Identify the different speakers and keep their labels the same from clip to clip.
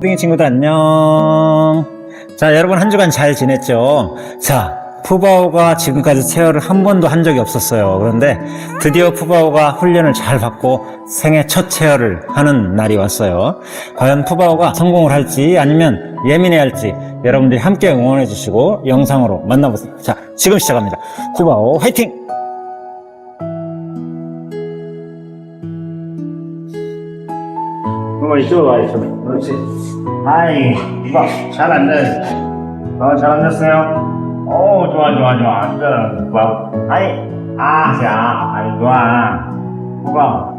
Speaker 1: 땡이 친구들 안녕. 자, 여러분 한 주간 잘 지냈죠? 자, 푸바오가 지금까지 체어를 한 번도 한 적이 없었어요. 그런데 드디어 푸바오가 훈련을 잘 받고 생애 첫 체어를 하는 날이 왔어요. 과연 푸바오가 성공을 할지 아니면 예민해 할지 여러분들이 함께 응원해 주시고 영상으로 만나보세요. 자, 지금 시작합니다. 푸바오 화이팅! 어, 이쪽으로 와, 이쪽으로. 그렇지. 아이, 이거, 잘 앉아. 어, 잘 앉았어요? 오, 좋아, 좋아, 좋아. 앉아. 와, 아이, 아, 자, 아이, 좋아. 후바,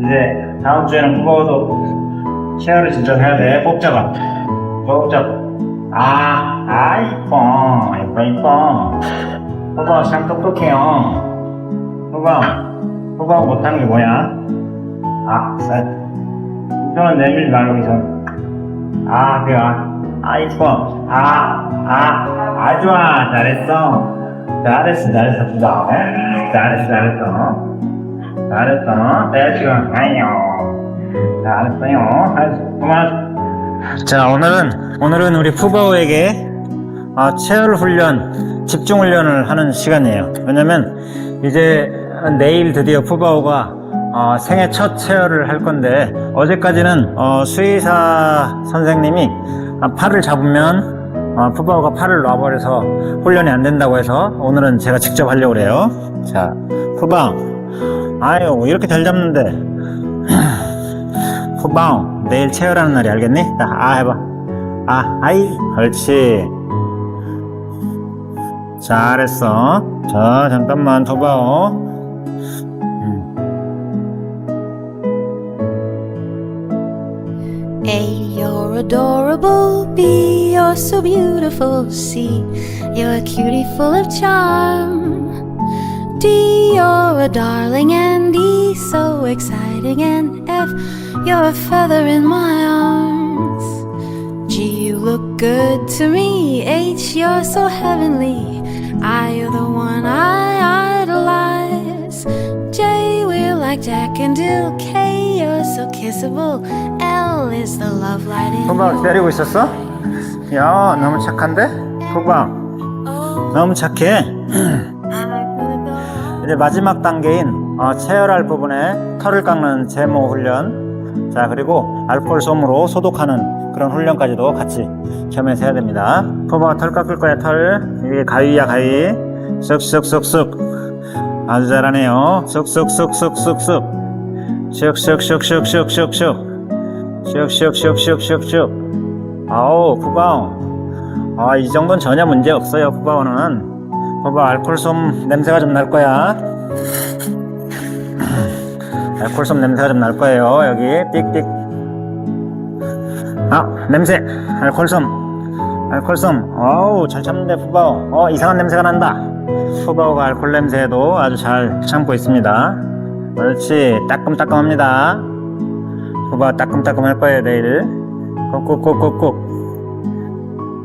Speaker 1: 이제, 다음 주에는 후바도 체어를 진짜 해야 돼. 뽑자가. 뽑자. 아, 아, 이뻐. 이뻐, 이뻐. 후바 참 똑똑해요. 후바, 후바 못하는 게 뭐야? 아, 쌀. 이상한 내밀지 말고 이상. 아, 그래. 아, 이뻐. 아, 아, 아, 좋아. 잘했어. 잘했어, 잘했어, 진짜. 에? 잘했어, 잘했어. 잘했어. 내 지금, 아니요. 잘했어요. 잘했어. 자, 오늘은, 오늘은 우리 푸바오에게 아, 체열 훈련, 집중 훈련을 하는 시간이에요. 왜냐면, 이제 내일 드디어 푸바오가 어, 생애 첫 체열을 할 건데, 어제까지는 어, 수의사 선생님이 아, 팔을 잡으면 어, 푸바오가 팔을 놔버려서 훈련이 안 된다고 해서 오늘은 제가 직접 하려고 그래요. 자, 푸바오. 아유, 이렇게 잘 잡는데. 푸바오, 내일 체열하는 날이 알겠니? 자, 아, 해봐. 아, 아이, 그렇지. 잘했어. 자, 잠깐만 푸바오.
Speaker 2: A, you're adorable. B, you're so beautiful. C, you're a cutie full of charm. D, you're a darling. And E, so exciting. And F, you're a feather in my arms. G, you look good to me. H, you're so heavenly. I, you're the one I idolize. J, we're like Jack and Jill. K, you're so kissable. Your
Speaker 1: 기다리고 있었어? 야, 너무 착한데?
Speaker 2: Oh,
Speaker 1: 너무 착해. 이제 마지막 단계인 어, 체열할 부분에 털을 깎는 제모 훈련 자 그리고 알코올 솜으로 소독하는 그런 훈련까지도 같이 겸해서 해야 됩니다 포바가 털 깎을 거야 털 이게 가위야 가위 쓱쓱쓱쓱 아주 잘하네요 쓱쓱쓱쓱쓱쓱 슉슉슉슉슉슉슉 슉슉슉슉슉슉 아우 푸바오. 아이 정도는 전혀 문제 없어요 푸바오는. 봐봐 알콜솜 냄새가 좀 날 거야. 알콜솜 냄새가 좀 날 거예요 여기. 띡띡. 아 냄새. 알콜솜. 알콜솜. 어우 잘 참는데 푸바오. 어 이상한 냄새가 난다. 푸바오가 알콜 냄새도 아주 잘 참고 있습니다. 그렇지 따끔따끔합니다 푸바오 따끔따끔 할 거예요 내일. 꾹꾹꾹꾹꾹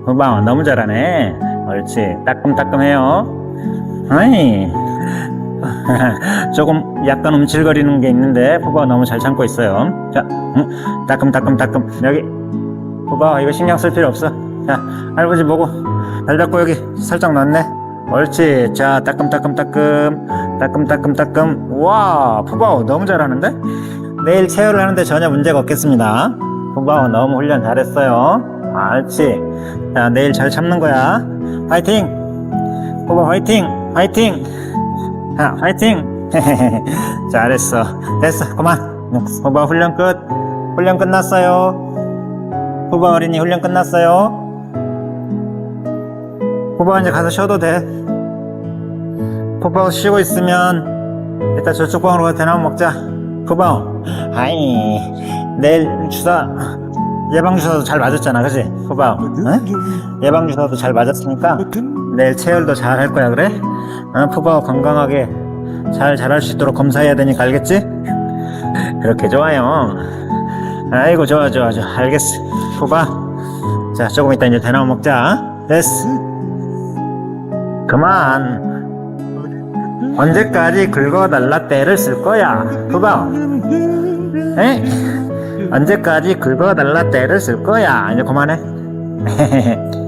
Speaker 1: 푸바오 너무 잘하네. 옳지. 따끔따끔해요. 아이. 조금 약간 움찔거리는 게 있는데 푸바가 너무 잘 참고 있어요. 자 응, 따끔따끔따끔. 여기. 푸바 이거 신경 쓸 필요 없어. 자 할아버지 보고 잘 잡고 여기 살짝 놨네. 옳지. 자 따끔따끔따끔. 따끔따끔따끔. 와 푸바오 너무 잘하는데 내일 체열을 하는데 전혀 문제가 없겠습니다. 푸바오 너무 훈련 잘했어요. 아, 옳지? 자 내일 잘 참는 거야. 화이팅! 푸바 화이팅! 화이팅! 자 화이팅! 잘했어. 됐어. 그만. 푸바 훈련 끝. 훈련 끝났어요. 푸바 어린이 훈련 끝났어요. 푸바 이제 가서 쉬어도 돼. 푸바 쉬고 있으면 이따 저쪽 방으로 가서 대나무 먹자 푸바 아이 내일 주사 예방주사도 잘 맞았잖아 그지? 푸바 응? 예방주사도 잘 맞았으니까 내일 체열도 잘 할 거야 그래? 어, 푸바오 건강하게 잘 자랄 수 있도록 검사해야 되니까 알겠지? 그렇게 좋아요. 아이고 좋아 좋아 좋아. 알겠어. 푸바 자 조금 이따 이제 대나무 먹자 됐어. 그만 언제까지 긁어달라 때를 쓸 거야? 푸바오 에? 언제까지 긁어달라 때를 쓸 거야? 이제 그만해